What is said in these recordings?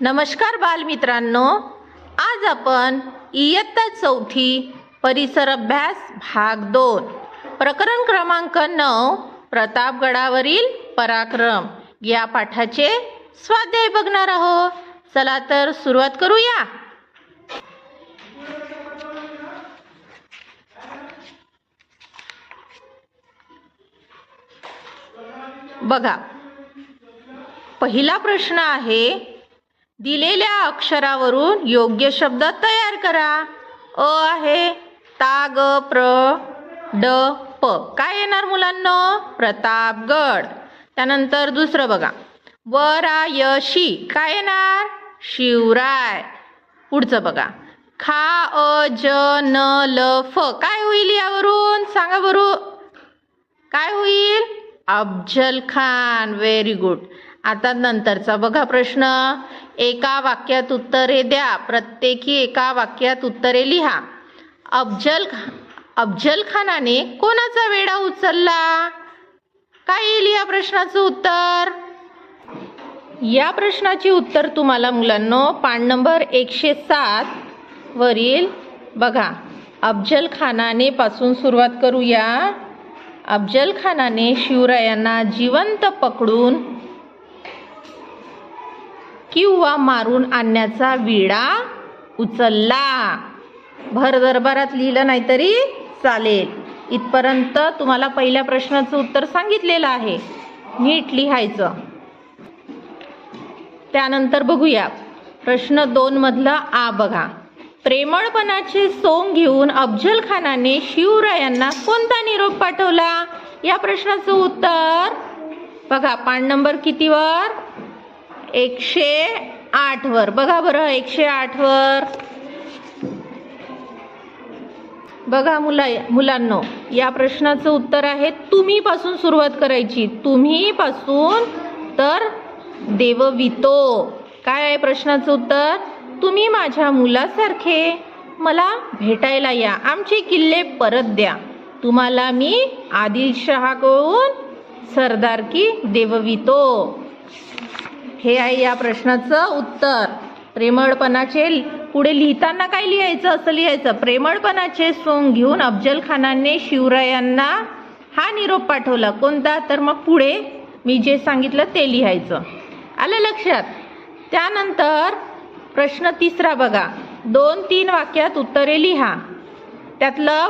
नमस्कार बालमित्रांनो. आज आपण इयत्ता चौथी परिसर अभ्यास भाग दोन. प्रकरण क्रमांक नऊ प्रतापगडावरील पराक्रम. या पाठाचे स्वाध्याय बघणार आहोत. चला तर सुरुवात करूया. बघा. पहिला प्रश्न आहे दिलेल्या अक्षरावरून योग्य शब्द तयार करा. अ आहे ता ग प्र ड प. काय येणार मुलांनो? प्रतापगड. त्यानंतर दुसरं बघा. वरायशी. काय येणार? शिवराय. पुढचं बघा. खा अ ज न ल फ. काय होईल यावरून? सांगा बरू. काय होईल? अफजल खान. व्हेरी गुड आता नंतरचा बघा प्रश्न. एका वाक्यात उत्तरे द्या. प्रत्येकी एका वाक्यात उत्तरे लिहा. अफजल खा अफजल खानाने कोणाचा वेडा उचलला? काय येईल या प्रश्नाचं उत्तर. या प्रश्नाची उत्तर तुम्हाला मुलांनो पान नंबर एकशे सात वरील बघा. अफजल खानाने पासून सुरुवात करूया. अफजल खानाने शिवरायांना जिवंत पकडून किंवा मारून आणण्याचा विडा उचलला. भर दरबारात लिहिलं नाही तरी चालेल. इथपर्यंत तुम्हाला पहिल्या प्रश्नाचं उत्तर सांगितलेलं आहे. नीट लिहायचं. त्यानंतर बघूया. प्रश्न दोन मधलं आ बघा. प्रेमळपणाचे सोंग घेऊन अफजल खानाने शिवरायांना कोणता निरोप पाठवला? या प्रश्नाचं उत्तर बघा. पान नंबर कितीवर? एकशे आठ वर बघा बरं एकशे आठ वर बघा मुला मुलांनो या प्रश्नाचं उत्तर आहे तुम्ही पासून सुरुवात करायची. तुम्ही पासून तर देववितो. काय आहे प्रश्नाचं उत्तर? तुम्ही माझ्या मुलासारखे मला भेटायला या. आमचे किल्ले परत द्या. तुम्हाला मी आदिलशहाकडून सरदारकी देववितो. हे आहे या प्रश्नाचं उत्तर. प्रेमळपणाचे पुढे लिहिताना काय लिहायचं? असं लिहायचं. प्रेमळपणाचे सोंग घेऊन अफजल खानाने शिवरायांना हा निरोप पाठवला. कोणता? तर मग पुढे मी जे सांगितलं ते लिहायचं. आलं लक्षात? त्यानंतर प्रश्न तिसरा बघा. दोन तीन वाक्यात उत्तरे लिहा. त्यातलं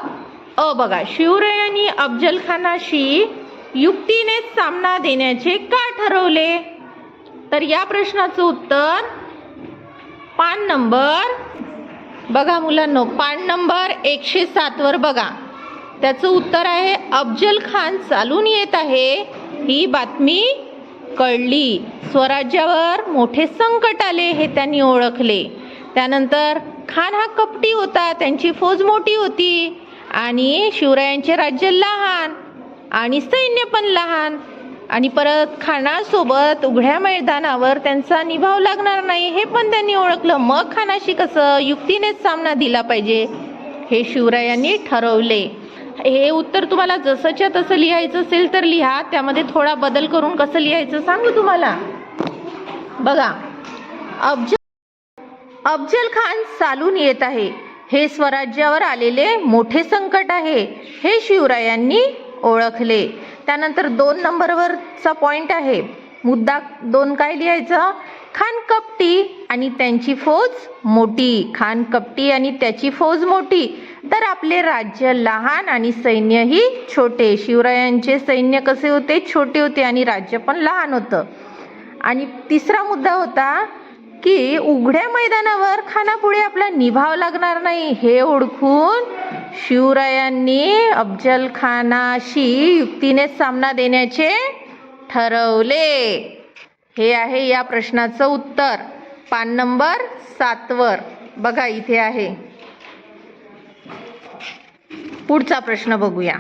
अ बघा. शिवरायांनी अफजल खानाशी युक्तीनेच सामना देण्याचे का ठरवले? तर या प्रश्नाचं उत्तर पान नंबर बघा मुलांनो पान नंबर एकशे सातवर बघा. त्याचं उत्तर आहे अफजल खान चालून येत आहे ही बातमी कळली. स्वराज्यावर मोठे संकट आले हे त्यांनी ओळखले. त्यानंतर खान हा कपटी होता त्यांची फौज मोठी होती. आणि शिवरायांचे राज्य लहान आणि सैन्य पण लहान. आणि परत खानासोबत उघड्या मैदानावर त्यांचा निभाव लागणार नाही हे पण त्यांनी ओळखलं. मग खानाशी कसं युक्तीनेच सामना दिला पाहिजे हे शिवरायांनी ठरवले. हे उत्तर तुम्हाला जसंच्या तसं लिहायचं असेल तर लिहा त्यामध्ये थोडा बदल करून कसं लिहायचं सांगू तुम्हाला? बघा अफजल अफजल खान चालून येत आहे. हे स्वराज्यावर आलेले मोठे संकट आहे हे शिवरायांनी ओळखले. त्यानंतर दोन नंबरवरचा पॉईंट आहे. मुद्दा दोन काय लिहायचं? खान कपटी आणि त्यांची फौज मोठी. खान कपटी आणि त्याची फौज मोठी. तर आपले राज्य लहान आणि सैन्यही छोटे. शिवरायांचे सैन्य कसे होते? छोटे होते आणि राज्य पण लहान होतं. आणि तिसरा मुद्दा होता की उघड्या मैदानावर खानापुढे आपला निभाव लागणार नाही. हे ओळखून शिवरायांनी अफजल खानाशी युक्तीने सामना देण्याचे ठरवले. हे आहे या प्रश्नाचं उत्तर. पान नंबर सातवर बघा इथे आहे. पुढचा प्रश्न बघूया.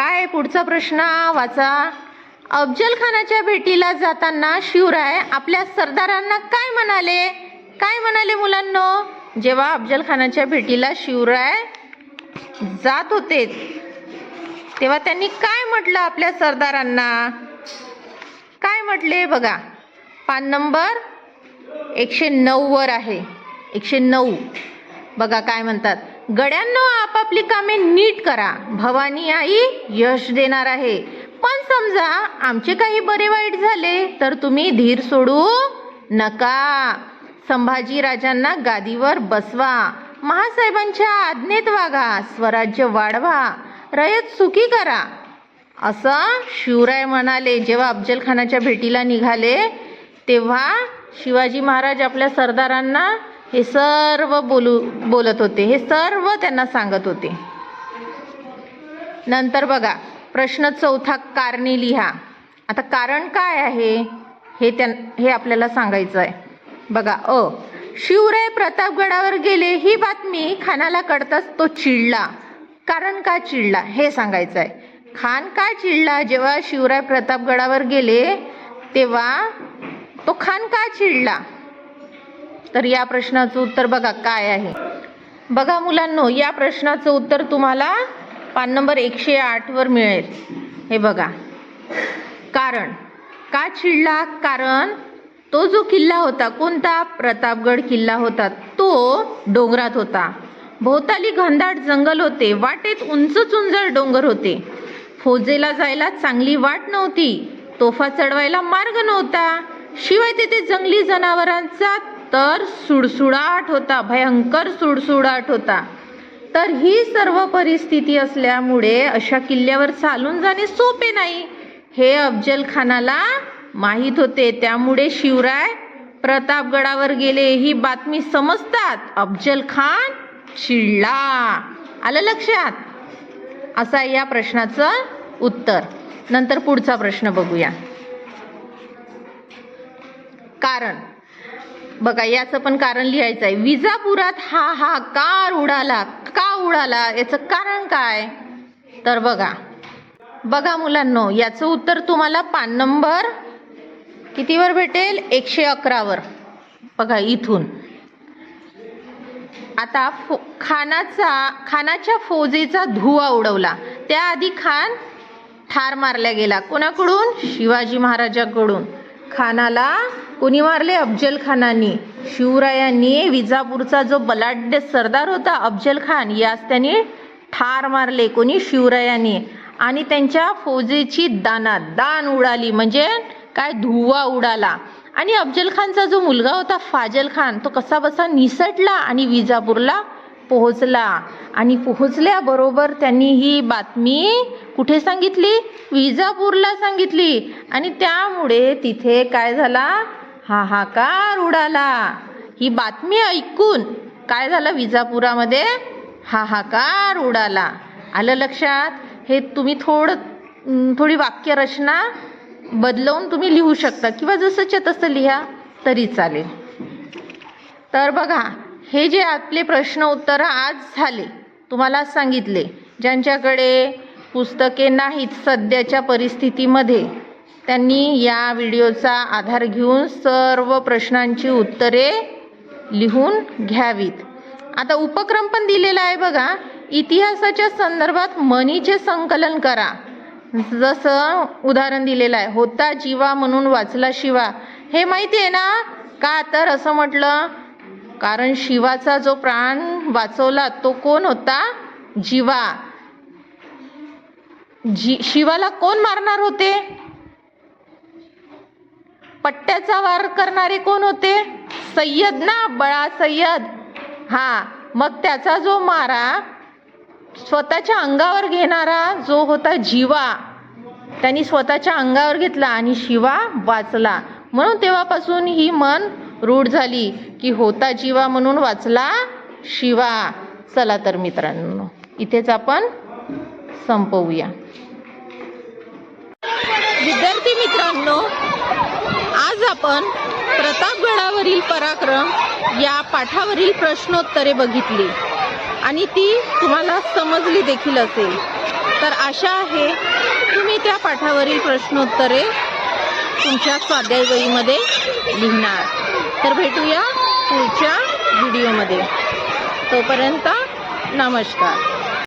काय पुढचा प्रश्न वाचा. अफजल खानाच्या भेटीला जाताना शिवराय आपल्या सरदारांना काय म्हणाले? काय म्हणाले मुलांनो? जेव्हा अफजल खानाच्या भेटीला शिवराय जात होते तेव्हा त्यांनी काय म्हटलं आपल्या सरदारांना? काय म्हटले? बघा पान नंबर एकशे नऊवर आहे. एकशे नऊ. बघा काय म्हणतात. गड्यांनो आपापली कामे नीट करा. भवानी आई यश देणार आहे. पण समजा आमचे काही बरे वाईट झाले तर तुम्ही धीर सोडू नका. संभाजी राजांना गादीवर बसवा. महासाहेबांच्या आज्ञेत वागा. स्वराज्य वाढवा. रयत सुखी करा. असं शिवराय म्हणाले जेव्हा अफजलखानाच्या भेटीला निघाले तेव्हा शिवाजी महाराज आपल्या सरदारांना हे सर्व बोलू बोलत होते. हे सर्व त्यांना सांगत होते. नंतर बघा प्रश्न चौथा कारणे लिहा. आता कारण काय आहे? हे त्यां हे आपल्याला सांगायचं आहे बघा अ शिवराय प्रतापगडावर गेले ही बातमी खानाला कळताच तो चिडला. कारण का चिडला? हे सांगायचं आहे खान का चिडला? जेव्हा शिवराय प्रतापगडावर गेले तेव्हा तो खान का चिडला? तर या प्रश्नाचं उत्तर बघा काय आहे? बघा मुलांनो या प्रश्नाचं उत्तर तुम्हाला पान नंबर एकशे आठवर मिळेल. हे बघा. कारण का चिडला? कारण तो जो किल्ला होता कोणता? प्रतापगड किल्ला होता. तो डोंगरात होता. भोवताली घनदाट जंगल होते. वाटेत उंच उंचर डोंगर होते. फौजेला जायला चांगली वाट नव्हती. तोफा चढवायला मार्ग नव्हता. शिवाय तिथे जंगली जनावरांचा तर सुडसुडाट होता भयंकर सुडसुडाट होता. तर ही सर्व परिस्थिती असल्यामुळे अशा किल्ल्यावर चालून जाणे सोपे नाही. हे अफजल खानाला माहीत होते. त्यामुळे शिवराय प्रतापगडावर गेले. ही बातमी समजतात. अफजल खान चिडला. आलं लक्षात? असा या प्रश्नाचं उत्तर. नंतर पुढचा प्रश्न बघूया. कारण बघा याचं पण कारण लिहायचं आहे. विजापुरात हा हा कार उडाला. का उडाला? याचं कारण काय? तर बघा. बघा मुलांनो याचं उत्तर तुम्हाला पान नंबर कितीवर भेटेल? एकशे अकरावर. बघा इथून. आता फो खानाचा खानाच्या फौजेचा धुवा उडवला. त्याआधी खान ठार मारला गेला. कोणाकडून? शिवाजी महाराजाकडून. खानाला कोणी मारले? अफजल खानाने. शिवरायांनी विजापूरचा जो बलाढ्य सरदार होता अफजल खान यास त्यांनी ठार मारले कोणी? शिवरायांनी. आणि त्यांच्या फौजेची दाना दान उडाली. म्हणजे काय? धुवा उडाला. आणि अफजल खानचा जो मुलगा होता फाजल खान तो कसा बसा निसटला आणि विजापूरला पोहोचला. आणि पोहोचल्याबरोबर त्यांनी ही बातमी कुठे सांगितली? विजापूरला सांगितली. आणि त्यामुळे तिथे काय झाला? हाहाकार उडाला. ही बातमी ऐकून काय झालं विजापुरामध्ये? हाहाकार उडाला. आलं लक्षात? हे तुम्ही थोडं थोडी वाक्यरचना बदलवून तुम्ही लिहू शकता. किंवा जसंच्या तसं लिहा तरी चालेल. तर बघा हे जे आपले प्रश्न उत्तर आज झाले तुम्हाला सांगितले ज्यांच्याकडे पुस्तके नाहीत सध्याच्या परिस्थितीमध्ये त्यांनी या व्हिडिओचा आधार घेऊन सर्व प्रश्नांची उत्तरे लिहून घ्यावीत. आता उपक्रम पण दिलेला आहे बघा इतिहासाच्या संदर्भात मनीचे संकलन करा. जसं उदाहरण दिलेलं आहे होता जीवा म्हणून वाचला शिवा. हे माहिती आहे ना? का तर असं म्हटलं कारण शिवाचा जो प्राण वाचवला तो कोण होता? जीवा. जी शिवाला कोण मारणार होते? पट्ट्याचा वार करणारे कोण होते? सय्यद ना बळा सय्यद. हा मग त्याचा जो मारा स्वतःच्या अंगावर घेणारा जो होता जीवा त्यांनी स्वतःच्या अंगावर घेतला आणि शिवा वाचला. म्हणून तेव्हापासून ही मन रूढ झाली की होता जीवा म्हणून वाचला शिवा. चला तर मित्रांनो इथेच आपण संपवूया. विद्यार्थी मित्रांनो आज आपण प्रतापगडावरील पराक्रम या पाठावरील प्रश्नोत्तरे बघितली. आणि ती तुम्हाला समजली देखील असेल. तर आशा आहे तुम्ही त्या पाठावरील प्रश्नोत्तरे तुमच्या स्वाध्याय वहीमध्ये लिहिणार. तर भेटूया पुढच्या व्हिडिओमध्ये. तोपर्यंत नमस्कार.